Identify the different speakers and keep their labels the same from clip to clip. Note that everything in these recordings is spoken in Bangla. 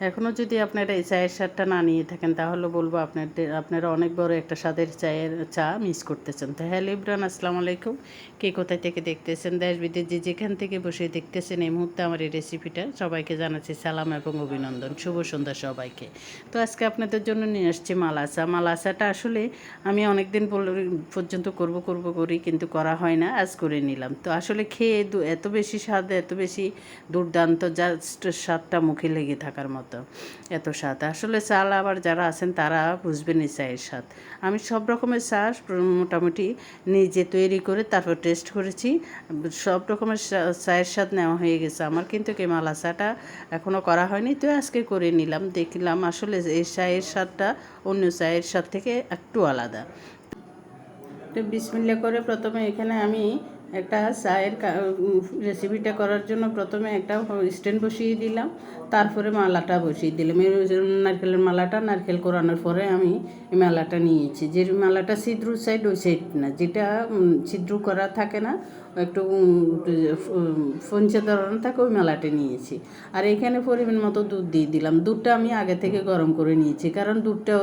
Speaker 1: এখনও যদি আপনারা এই চায়ের স্বাদটা না নিয়ে থাকেন, তাহলে বলব আপনাদের, আপনারা অনেক বড় একটা স্বাদের চায়ের চা মিস করতেছেন। তো হ্যালো ইব্রান আসসালামু আলাইকুম। কে কোথায় থেকে দেখতেছেন? দেশ বিদেশ যে যেখান থেকে বসে দেখতেছেন, এই মুহূর্তে আমার এই রেসিপিটা সবাইকে জানাচ্ছি সালাম এবং অভিনন্দন। শুভ সন্ধ্যা সবাইকে। তো আজকে আপনাদের জন্য নিয়ে আসছি মালাসা। মালাসাটা আসলে আমি অনেক দিন পর্যন্ত করব করব করি, কিন্তু করা হয় না, আজ করে নিলাম। তো আসলে খেয়ে এত বেশি স্বাদ, এত বেশি দুর্দান্ত, জাস্ট স্বাদটা মুখে লেগে থাকার মতো। এত স্বাদ আসলে চাল আবার যারা আছেন তারা বুঝবেন এই চায়ের স্বাদ আমি সব রকমের চা মোটামুটি নিজে তৈরি করে তারপর টেস্ট করেছি। সব রকমের চায়ের স্বাদ নেওয়া হয়ে গেছে। আমার কিন্তু কে মালা চাটা এখনও করা হয়নি। তো আজকে করে নিলাম, দেখলাম আসলে এই চায়ের স্বাদটা অন্য চায়ের স্বাদ থেকে একটু আলাদা। তো বিসমিল্লা করে প্রথমে এখানে আমি একটা চায়ের রেসিপিটা করার জন্য প্রথমে একটা স্ট্যান্ড বসিয়ে দিলাম। তারপরে মালাটা বসিয়ে দিলাম। নারকেলের মালাটা, নারকেল কোরানোর পরে আমি এই মালাটা নিয়েছি। যে মালাটা ছিদ্রু সাইড ওই সাইড না। যেটা ছিদ্র করা থাকে না, একটু ফঞ্চে ধরানো থাকে, ওই মালাটা নিয়েছি। আর এখানে পরিমাণ মতো দুধ দিয়ে দিলাম। দুধটা আমি আগে থেকে গরম করে নিয়েছি। কারণ দুধটা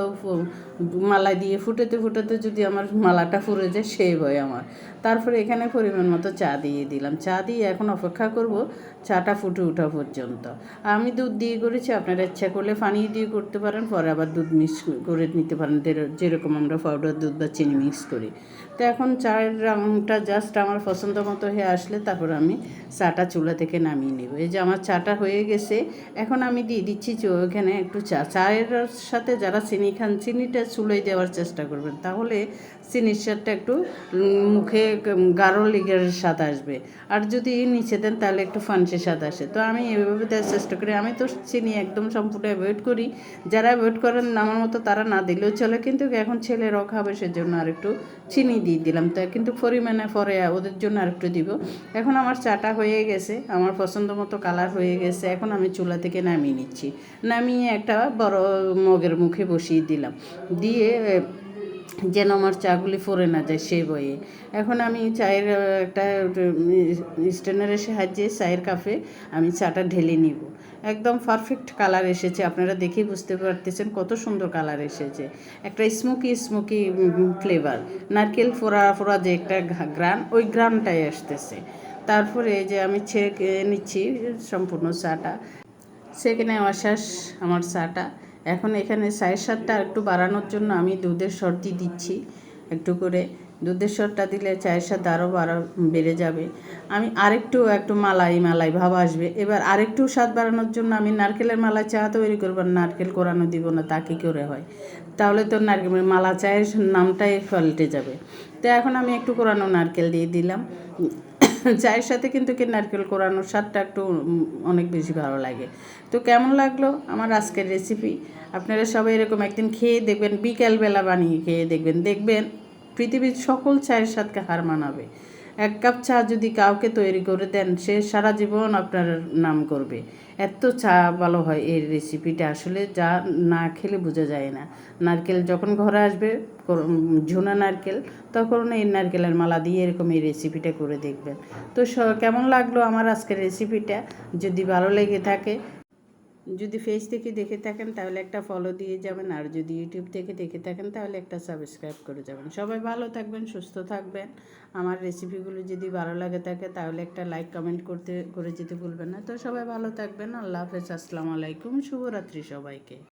Speaker 1: মালা দিয়ে ফুটাতে ফুটাতে যদি আমার মালাটা ফুরে যায় সেই ভয় আমার। তারপরে এখানে পরিমাণ মতো চা দিয়ে দিলাম। চা দিয়ে এখন অপেক্ষা করব চাটা ফুটে ওঠা পর্যন্ত। আমি দুধ দিয়ে করেছি, আপনারা ইচ্ছা করলে পানি দিয়ে করতে পারেন, পরে আবার দুধ মিক্স করে নিতে পারেন। যের- যেরকম আমরা পাউডার দুধ বা চিনি মিক্স করি। তো এখন চায়ের রঙটা জাস্ট আমার পছন্দ মতো হয়ে আসলে তারপর আমি চাটা চুলা থেকে নামিয়ে নেব। এই যে আমার চাটা হয়ে গেছে, এখন আমি দিয়ে দিচ্ছি ওখানে একটু চা। চায়ের সাথে যারা চিনি খান, চিনিটা চুলোয় দেওয়ার চেষ্টা করবেন, তাহলে চিনির স্বাদটা একটু মুখে গাঢ় লিগের স্বাদ আসবে। আর যদি নিচে দেন, তাহলে একটু ফানসে স্বাদ আসে। তো আমি এভাবে দেওয়ার চেষ্টা করি। আমি তো চিনি একদম সম্পূর্ণ অ্যাভয়েড করি। যারা অ্যাভয়েড করেন, আমার মতো তারা না দিলেও চলে। কিন্তু এখন ছেলেরাও খাবে, সেজন্য আর একটু চিনি দিয়ে দিলাম। তো কিন্তু পরিমাণে পরে ওদের জন্য আর একটু দিব। এখন আমার চাটা হয়ে গেছে। আমার পছন্দ মতো কালার হয়ে গেছে। এখন আমি চুলা থেকে নামিয়ে নিচ্ছি। নামিয়ে একটা বড় মগের মুখে বসিয়ে দিলাম। দিয়ে যেন আমার চাগুলি ফোরে না যায় সে বয়ে এখন আমি চায়ের একটা স্ট্যান্ডারের সাহায্যে চায়ের কাপে আমি চাটা ঢেলে নিব। একদম পারফেক্ট কালার এসেছে, আপনারা দেখেই বুঝতে পারতেছেন কত সুন্দর কালার এসেছে। একটা স্মোকি স্মোকি ফ্লেভার নারকেল ফোড়া ফোড়া যে একটা গ্রান ওই গ্রানটাই আসতেছে। তারপরে যে আমি ছেঁকে নিচ্ছি সম্পূর্ণ চাটা। সেখানে শেষ আমার চাটা। এখন এখানে চায়ের স্বাদটা একটু বাড়ানোর জন্য আমি দুধের সর্দি দিচ্ছি একটু করে। দুধের সরটা দিলে চায়ের স্বাদ আরও বাড়া বেড়ে যাবে। আমি আরেকটু একটু মালাই মালাই ভাব আসবে। এবার আরেকটু স্বাদ বাড়ানোর জন্য আমি নারকেলের মালাই চা তৈরি করব। নারকেল কোরানো দিব না তা কী করে হয়। তাহলে তো নারকেল মালা চায়ের নামটাই পাল্টে যাবে। তো এখন আমি একটু কোরানো নারকেল দিয়ে দিলাম। চায়ের সাথে কিন্তু কি নারকেল কোরানোর স্বাদটা একটু অনেক বেশি ভালো লাগে। তো কেমন লাগল আমার আজকের রেসিপি আপনারা সবাই এরকম একদিন খেয়ে দেখবেন, বিকেলবেলা বানিয়ে খেয়ে দেখবেন। দেখবেন পৃথিবীর সকল চায়ের স্বাদকে হার মানাবে। এক কাপ চা যদি কাউকে তৈরি করে দেন, সে সারা জীবন আপনার নাম করবে। এত চা ভালো হয় এই রেসিপিটা আসলে যা না খেলে বোঝা যায় না। নারকেল যখন ঘরে আসবে ঝুনা নারকেল, তখন এই নারকেলের মালা দিয়ে এরকম এই রেসিপিটা করে দেখবেন। তো কেমন লাগল আমার আজকের রেসিপিটা যদি ভালো লেগে থাকে যদি ফেস থেকে দেখে থাকেন, তাহলে একটা ফলো দিয়ে যাবেন। আর যদি ইউটিউব থেকে দেখে থাকেন, তাহলে একটা সাবস্ক্রাইব করে যাবেন। সবাই ভালো থাকবেন, সুস্থ থাকবেন। আমার রেসিপিগুলো যদি ভালো লাগে থাকে, তাহলে একটা লাইক কমেন্ট করতে, করে যেতে ভুলবেন না। তো সবাই ভালো থাকবেন। আল্লাহ হাফেজ। আসসালামু আলাইকুম। শুভরাত্রি সবাইকে।